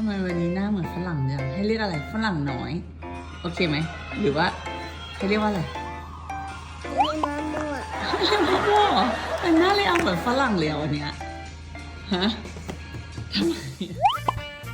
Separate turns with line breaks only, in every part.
ทำไมวันนี้หน้าเหมือนฝรั่งจังให้เรียกอะไรฝรั่งน้อย โอเคไหม หรือว่าให้เรียกว่าอะไร
มีมะม่วง
เรียกมะม่วงเหรอหน้าเลยเอาเหมือนฝรั่งเลยอ่วันนี้ฮะทำไม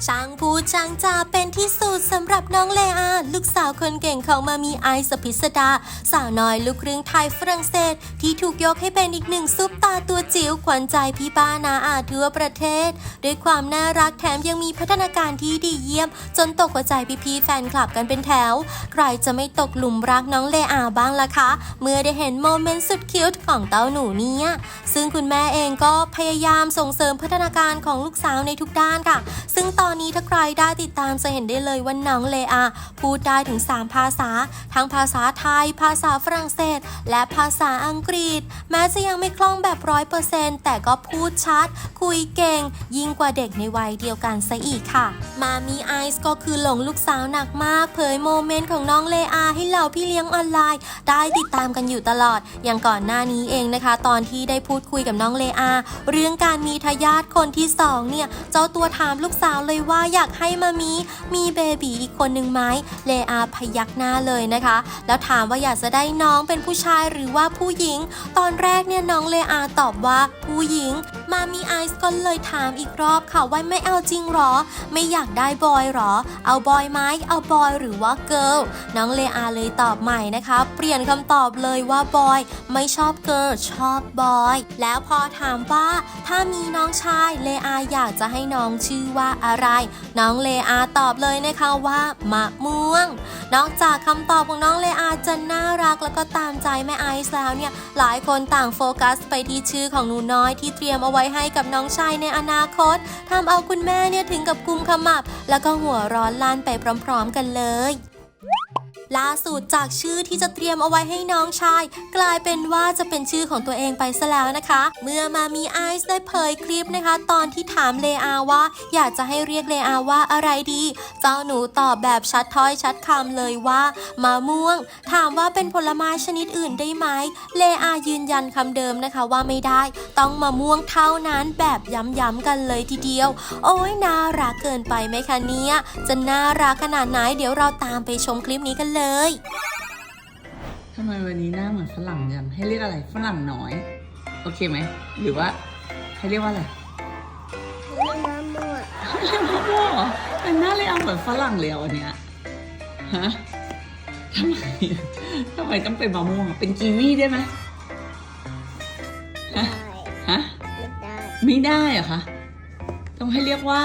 ช่างพูดช่างจาเป็นที่สุดสำหรับน้องเลอา ลูกสาวคนเก่งของมามีไอซ์สพิสดา สาวน้อยลูกครึ่งไทยฝรั่งเศส ที่ถูกยกให้เป็นอีกหนึ่งซุปตาตัวจิ๋วขวัญใจพี่ป้านาอาทั่วประเทศ ด้วยความน่ารักแถมยังมีพัฒนาการที่ดีเยี่ยม จนตกหัวใจพี่ๆแฟนคลับกันเป็นแถว ใครจะไม่ตกหลุมรักน้องเลอาบ้างล่ะคะ เมื่อได้เห็นโมเมนต์สุดคิ้วของเต้าหนูเนี่ยซึ่งคุณแม่เองก็พยายามส่งเสริมพัฒนาการของลูกสาวในทุกด้านค่ะ ซึ่งตอนนี้ถ้าใครได้ติดตามจะเห็นได้เลยว่าน้องเลอา พูดได้ถึง 3 ภาษา ทั้งภาษาไทย ภาษาฝรั่งเศส และภาษาอังกฤษ แม้จะยังไม่คล่องแบบร้อยเปอร์เซ็นต์แต่ก็พูดชัด คุยเก่ง ยิ่งกว่าเด็กในวัยเดียวกันซะอีกค่ะ มามีไอซ์ก็คือหลงลูกสาวหนักมาก เผยโมเมนต์ของน้องเลอาให้เหล่าพี่เลี้ยงออนไลน์ ได้ติดตามกันอยู่ตลอด อย่างก่อนหน้านี้เองนะคะ ตอนที่ได้พูดคุยกับน้องเลอา เรื่องการมีทายาทคนที่สองเนี่ยเจ้าตัวถามลูกสาวเลยว่าอยากให้มามีมีเบบีอีกคนหนึ่งไหมเลอาพยักหน้าเลยนะคะ แล้วถามว่าอยากจะได้น้องเป็นผู้ชายหรือว่าผู้หญิง ตอนแรกเนี่ยน้องเลอาตอบว่าผู้หญิง มามีไอซ์ก็เลยถามอีกรอบค่ะว่าไม่เอาจริงหรอ ไม่อยากได้บอยหรอ เอาบอยไหมเอาบอยหรือว่าเกิร์ลน้องเลอาเลยตอบใหม่นะคะ เปลี่ยนคำตอบเลยว่าบอยไม่ชอบเกิร์ลชอบบอย แล้วพอถามว่าถ้ามีน้องชายเลอาอยากจะให้น้องชื่อว่าอะไรน้องเลอาตอบเลยนะคะว่ามะม่วง นอกจากคำตอบของน้องเลอาจะน่ารักแล้วก็ตามใจแม่ไอซ์แล้วเนี่ยหลายคนต่างโฟกัสไปที่ชื่อของหนูน้อยที่เตรียมเอาไว้ให้กับน้องชายในอนาคตทำเอาคุณแม่เนี่ยถึงกับกุมขมับ แล้วก็หัวร้อนลั่นไปพร้อม ๆ กันเลย ล่าสุดจากชื่อที่จะเตรียมเอาไว้ให้น้องชาย กลายเป็นว่าจะเป็นชื่อของตัวเองไปซะแล้วนะคะ เมื่อมามีไอซ์ได้เผยคลิปนะคะ ตอนที่ถามเลอาว่า อยากจะให้เรียกเลอาว่าอะไรดี เจ้าหนูตอบแบบชัดถ้อยชัดคำเลยว่ามะม่วง ถามว่าเป็นผลไม้ชนิดอื่นได้ไหมเลอายืนยันคำเดิมนะคะว่าไม่ได้ ต้องมะม่วงเท่านั้นแบบย้ำๆกันเลยทีเดียว โอ้ยน่ารักเกินไปไหมคะเนี่ยจะน่ารักขนาดไหนเดี๋ยวเราตามไปชมคลิปนี้กันเลย
ทำไมวันนี้หน้าเหมือนฝรั่งจังให้เรียกอะไรฝรั่งน้อย โอเคไหม หรือว่าเขาเรียกว่าอะไร
นี่มะม่วง
เรียกว่าพ่อเหรอแต่หน้าเลยเอาเหมือนฝรั่งเลยอะวันเนี้ยฮะทำไมทำไมต้องเป็นมะม่วงอะเป็นกีวีได้ไหม
ได้
ฮะ
ไม่ได้
ไม่ได้เหรอะคะต้องให้เรียกว่า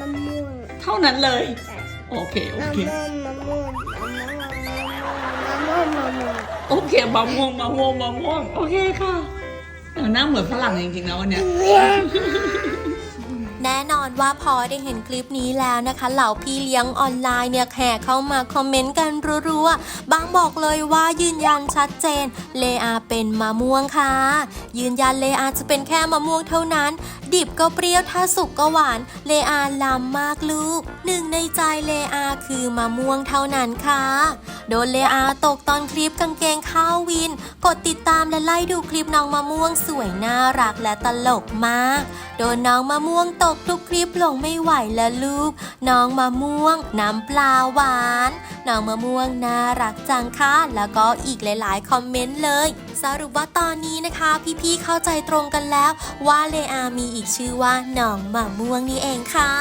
มะม่วง
เท่านั้นเลย
ใช่
โอเค โอ
มะ
เค
ม่วงมะม่วง
โอเคมะม่วงมะม่วงมะม่วงโอเคค่ะแต่หน้าเหมือนฝรั่งจริงๆนะวันเนี้ย
แน่นอนว่าพอได้เห็นคลิปนี้แล้วนะคะ เหล่าพี่เลี้ยงออนไลน์เนี่ยแห่เข้ามาคอมเมนต์กันรัวๆบางบอกเลยว่ายืนยันชัดเจน เลอาเป็นมะม่วงค่ะ ยืนยันเลอาจะเป็นแค่มะม่วงเท่านั้น ดิบก็เปรี้ยวถ้าสุกก็หวาน เลอาลำมากลูก หนึ่งในใจเลอาคือมะม่วงเท่านั้นค่ะ โดนเลอาตกตอนคลิปกางเกงข้าววิน กดติดตามและไล่ดูคลิปน้องมะม่วงสวยน่ารักและตลกมาก โดนน้องมะม่วงตกทุกคลิปลงไม่ไหวแล้วลูก น้องมะม่วงน้ำปลาหวาน น้องมะม่วงน่ารักจังค่ะ แล้วก็อีกหลาย ๆ คอมเมนต์เลย สรุปว่าตอนนี้นะคะ พี่ๆเข้าใจตรงกันแล้ว ว่าเลอามีอีกชื่อว่าน้องมะม่วงนี่เองค่ะ